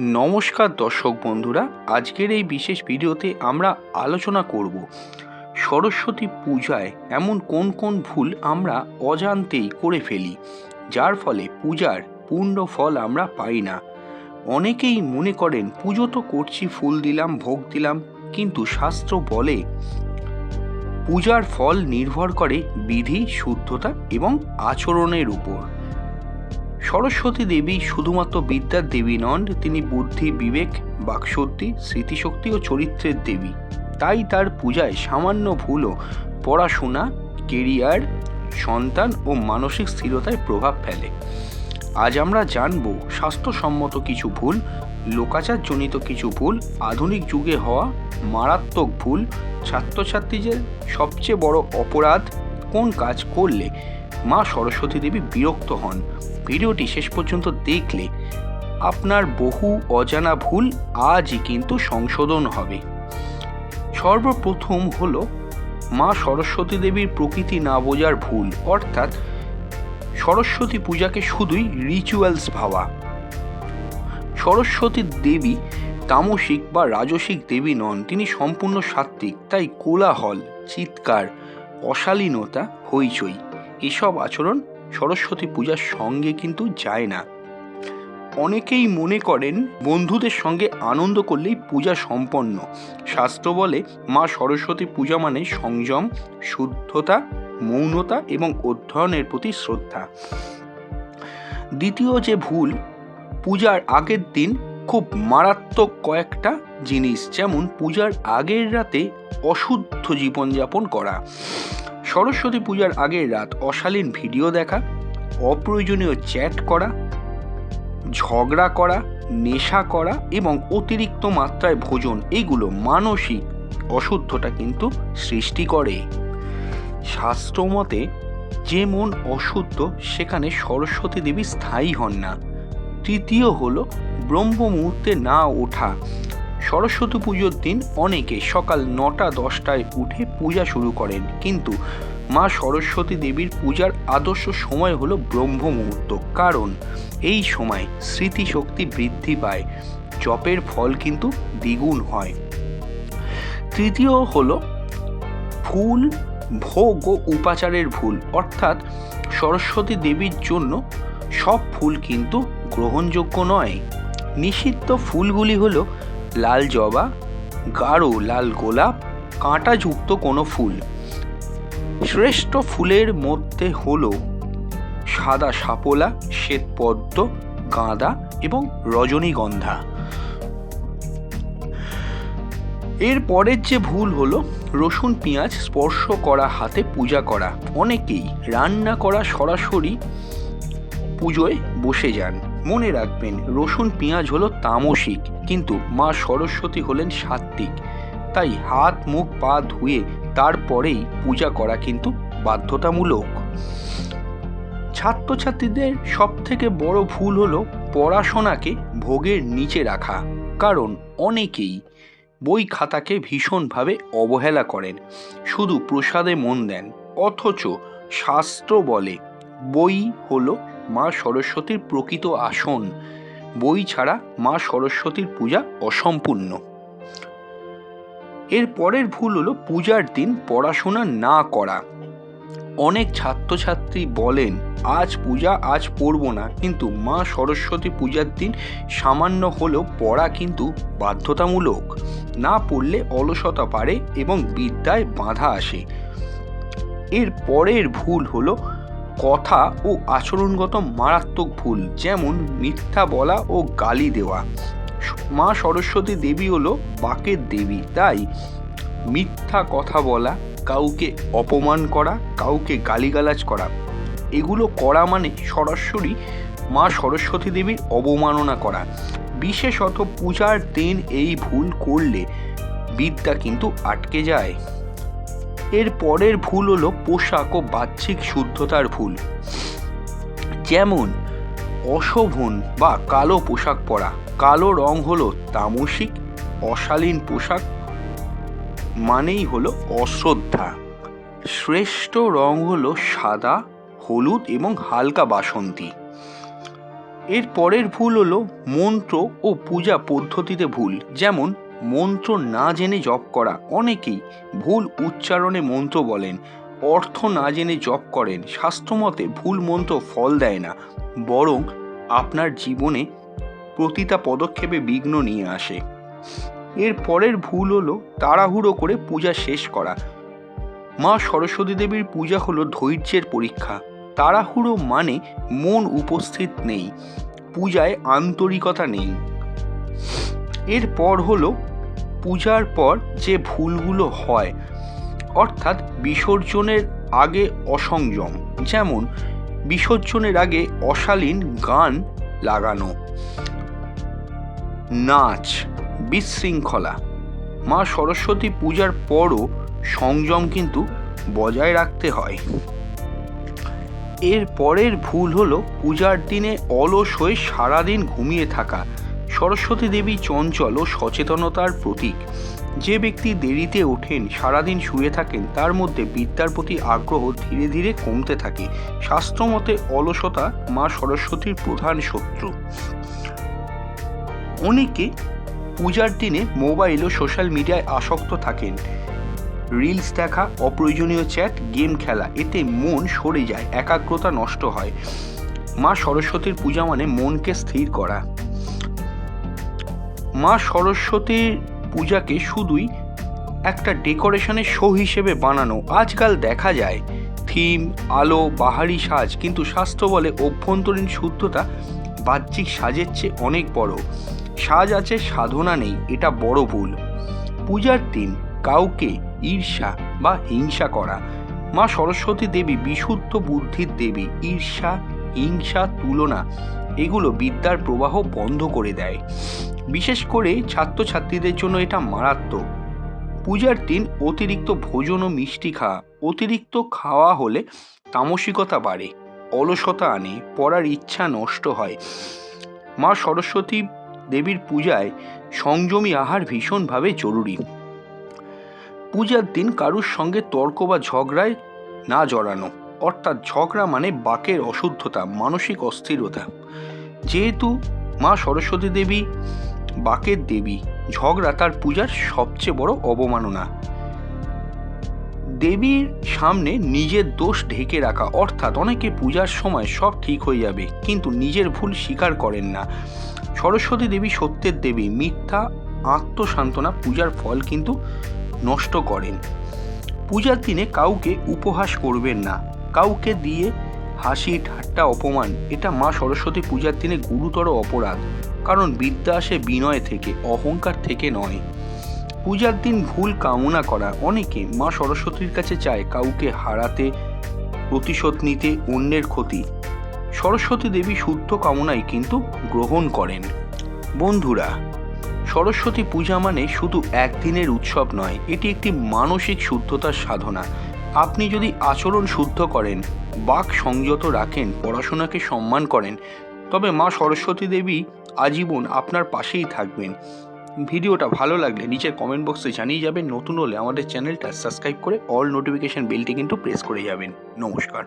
নমস্কার দর্শক বন্ধুরা, আজকের এই বিশেষ ভিডিওতে আমরা আলোচনা করব সরস্বতী পূজায় এমন কোন কোন ভুল আমরা অজান্তেই করে ফেলি, যার ফলে পূজার পূর্ণ ফল আমরা পাই না। অনেকেই মনে করেন, পুজো তো করছি, ফুল দিলাম, ভোগ দিলাম। কিন্তু শাস্ত্র বলে, পূজার ফল নির্ভর করে বিধি, শুদ্ধতা এবং আচরণের উপর। সরস্বতী দেবী শুধুমাত্র বিদ্যার দেবী নন, তিনি বুদ্ধি, বিবেক, বাকশক্তি, স্মৃতিশক্তি ও চরিত্রের দেবী। তাই তার পূজায় সামান্য ভুলও পড়াশোনা, কেরিয়ার, সন্তান ও মানসিক স্থিরতায় প্রভাব ফেলে। আজ আমরা জানব, স্বাস্থ্যসম্মত কিছু ভুল, লোকাচারজনিত কিছু ভুল, আধুনিক যুগে হওয়া মারাত্মক ভুল, ছাত্রছাত্রীদের সবচেয়ে বড় অপরাধ, কোন কাজ করলে মা সরস্বতী দেবী বিরক্ত হন ভিডিওটি শেষ পর্যন্ত দেখলে আপনার বহু অজানা ভুল আজই কিন্তু সংশোধন হবে। সর্বপ্রথম হল মা সরস্বতী দেবীর প্রকৃতি না বোঝার ভুল, অর্থাৎ সরস্বতী পূজাকে শুধুই রিচুয়ালস ভাবা। সরস্বতী দেবী তামসিক বা রাজসিক দেবী নন, তিনি সম্পূর্ণ সাত্ত্বিক, তাই কোলাহল, চিৎকার, অশালীনতা, হইচই, এসব আচরণ সরস্বতী পূজার সঙ্গে কিন্তু যায় না। অনেকেই মনে করেন বন্ধুদের সঙ্গে আনন্দ করলেই পূজা সম্পন্ন। শাস্ত্র বলে, মা সরস্বতী পূজা মানে সংযম, শুদ্ধতা, মৌনতা এবং অধ্যয়নের প্রতি শ্রদ্ধা। দ্বিতীয় যে ভুল, পূজার আগের দিন খুব মারাত্মক কয়েকটা জিনিস, যেমন পূজার আগের রাতে অশুদ্ধ জীবনযাপন করা। সরস্বতী পূজার আগের রাত অশালীন ভিডিও দেখা, অপ্রয়োজনীয় চ্যাট করা, ঝগড়া করা, নেশা করা এবং অতিরিক্ত মাত্রায় ভোজন, এগুলো মানসিক অশুদ্ধতা কিন্তু সৃষ্টি করে। শাস্ত্রমতে যে মন অশুদ্ধ, সেখানে সরস্বতী দেবী স্থায়ী হন না। তৃতীয় হলো ব্রহ্ম মুহূর্তে না ওঠা। সরস্বতী পুজোর দিন অনেকে সকাল নটা দশটায় উঠে পূজা শুরু করেন। কিন্তু মা সরস্বতী দেবীর পূজার আদর্শ সময় হলো ব্রহ্ম মুহূর্ত। কারণ এই সময় স্মৃতিশক্তি বৃদ্ধি পায়। জপের ফল কিন্তু দ্বিগুণ হয়। তৃতীয় হলো ফুল, ভোগ ও উপাচারের ভুল। অর্থাৎ সরস্বতী দেবীর জন্য সব ফুল কিন্তু গ্রহণযোগ্য নয়। নিষিদ্ধ ফুলগুলি হলো লাল জবা, গাঢ় লাল গোলাপ কাঁটাযুক্ত কোনো ফুল। শ্রেষ্ঠ ফুলের মধ্যে হল সাদা সাপোলা শ্বেত পদ্ম গাঁদা এবং রজনীগন্ধা। এর পরের যে ভুল হলো, রসুন পেঁয়াজ স্পর্শ করা, হাতে পূজা করা। অনেকেই রান্না করা সরাসরি পুজোয় বসে যান। মনে রাখবেন, রসুন, পেঁয়াজ হলো তামসিক, কিন্তু মা সরস্বতী হলেন সাত্ত্বিক। তাই হাত, মুখ, পা ধুয়ে তারপরেই পূজা করা কিন্তু বাধ্যতামূলক। ছাত্রছাত্রীদের সব থেকে বড় ভুল হলো পড়াশোনাকে ভোগের নিচে রাখা, কারণ অনেকেই বই খাতাকে ভীষণভাবে অবহেলা করেন, শুধু প্রসাদে মন দেন, অথচ শাস্ত্র বলে বই হলো মা সরস্বতীর প্রকৃত আসন। বই ছাড়া মা সরস্বতীর পূজা অসম্পূর্ণ। এর পরের ভুল হলো পূজার দিন পড়াশোনা না করা। অনেক ছাত্রছাত্রী বলেন, আজ পূজা, আজ পড়ব না। কিন্তু মা সরস্বতী পূজার দিন সামান্য হলেও পড়া কিন্তু বাধ্যতামূলক। না পড়লে অলসতা পারে এবং বিদ্যায় বাধা আসে। এর পরের ভুল হলো কথা ও আচরণগত মারাত্মক ভুল, যেমন মিথ্যা বলা ও গালি দেওয়া। মা সরস্বতী দেবী হলো বাকের দেবী, তাই মিথ্যা কথা বলা, কাউকে অপমান করা, কাউকে গালিগালাজ করা, এগুলো করা মানে সরাসরি মা সরস্বতী দেবীর অবমাননা করা। বিশেষত পূজার দিন এই ভুল করলে বিদ্যা কিন্তু আটকে যায়। এর পরের ভুল হলো পোশাক ও বাহ্যিক শুদ্ধতার ভুল। যেমন, অশোভন বা কালো পোশাক পরা। কালো রং হলো তামসিক, অশালীন পোশাক মানেই হলো অশ্রদ্ধা। শ্রেষ্ঠ রং হলো সাদা, হলুদ এবং হালকা বাসন্তী। এর পরের ভুল হলো মন্ত্র ও পূজা পদ্ধতিতে ভুল। যেমন মন্ত্র না জেনে জপ করা অনেকেই ভুল উচ্চারণে মন্ত্র বলেন, অর্থ না জেনে জপ করেন, শাস্ত্রমতে ভুল মন্ত্র ফল দেয় না, বরং আপনার জীবনে প্রতিটা পদক্ষেপে বিঘ্ন নিয়ে আসে। এর পরের ভুল হলো তাড়াহুড়ো করে পূজা শেষ করা। মা সরস্বতী দেবীর পূজা হলো ধৈর্যের পরীক্ষা। তাড়াহুড়ো মানে মন উপস্থিত নেই, পূজায় আন্তরিকতা নেই। এরপর হলো পূজার পর যে ভুলগুলো হয়, অর্থাৎ বিসর্জনের আগে অসংযম, যেমন বিসর্জনের আগে অশালীন গান লাগানো, নাচ, বিশৃঙ্খলা। মা সরস্বতী পূজার পরও সংযম কিন্তু বজায় রাখতে হয়। এর পরের ভুল হলো পূজার দিনে অলস হয়ে সারাদিন ঘুমিয়ে থাকা। সরস্বতী দেবী চঞ্চল ও সচেতনতার প্রতীক। যে ব্যক্তি দেরিতে ওঠেন, সারাদিন শুয়ে থাকেন, তার মধ্যে বিদ্যার প্রতি আগ্রহ ধীরে ধীরে কমতে থাকে। শাস্ত্রমতে অলসতা মা সরস্বতীর প্রধান শত্রু। অনেকে পূজার দিনে মোবাইল ও সোশ্যাল মিডিয়ায় আসক্ত থাকেন। রিলস দেখা, অপ্রয়োজনীয় চ্যাট, গেম খেলা, এতে মন সরে যায়, একাগ্রতা নষ্ট হয়। মা সরস্বতীর পূজা মানে মনকে স্থির করা। মা সরস্বতীর পূজাকে শুধুই একটা ডেকোরেশনের শো হিসেবে বানানো। আজকাল দেখা যায়, থিম, আলো, বাহারি সাজ, কিন্তু স্বাস্থ্য বলে অভ্যন্তরীণ শুদ্ধতা বাহ্যিক সাজের চেয়ে অনেক বড়। সাজ আছে, সাধনা নেই, এটা বড় ভুল। পূজার দিন কাউকে ঈর্ষা বা হিংসা করা। মা সরস্বতী দেবী বিশুদ্ধ বুদ্ধির দেবী, ঈর্ষা, হিংসা, তুলনা, এগুলো বিদ্যার প্রবাহ বন্ধ করে দেয়। বিশেষ করে ছাত্রছাত্রীদের জন্য এটা মারাত্মক। পূজার দিন অতিরিক্ত ভোজন ও মিষ্টি খাওয়া, অতিরিক্ত খাওয়া হলে তামসিকতা বাড়ে, অলসতা আনে, পড়ার ইচ্ছা নষ্ট হয়। মা সরস্বতী দেবীর পূজায় সংযমী আহার ভীষণভাবে জরুরি। পূজার দিন কারুর সঙ্গে তর্ক বা ঝগড়ায় না জড়ানো, অর্থাৎ ঝগড়া মানে বাকের অশুদ্ধতা, মানসিক অস্থিরতা। যেহেতু মা সরস্বতী দেবী বাকের দেবী। ঝগড়া তার পূজার সবচেয়ে বড় অবমাননা। দেবীর সামনে নিজের দোষ ঢেকে রাখা, অর্থাৎ অনেকে পূজার সময় সব ঠিক হয়ে যাবে, কিন্তু নিজের ভুল স্বীকার করেন না। সরস্বতী দেবী সত্যের দেবী, মিথ্যা আত্মসান্ত্বনা পূজার ফল কিন্তু নষ্ট করেন। পূজার দিনে কাউকে উপহাস করবেন না। কাউকে দিয়ে হাসি ঠাট্টা, অপমান, এটা মা সরস্বতী পূজার দিনে গুরুতর অপরাধ, কারণ বিদ্যা আসে বিনয় থেকে, অহংকার থেকে নয়। পূজার দিন ভুল কামনা করা অনেকে মা সরস্বতীর কাছে চায় কাউকে হারাতে, প্রতিশোধ নিতে, অন্যের ক্ষতি। সরস্বতী দেবী শুদ্ধ কামনাই কিন্তু গ্রহণ করেন। বন্ধুরা, সরস্বতী পূজা মানে শুধু একদিনের উৎসব নয়, এটি একটি মানসিক শুদ্ধতার সাধনা। আপনি যদি আচরণ শুদ্ধ করেন, বাক সংযত রাখেন, পড়াশোনাকে সম্মান করেন, তবে মা সরস্বতী দেবী আজীবন আপনার পাশেই থাকবেন। ভিডিওটা ভালো লাগলে নিচের কমেন্ট বক্সে জানিয়ে যাবেন, নতুন হলে আমাদের চ্যানেলটা সাবস্ক্রাইব করে অল নোটিফিকেশান বেলটি কিন্তু প্রেস করে যাবেন। নমস্কার।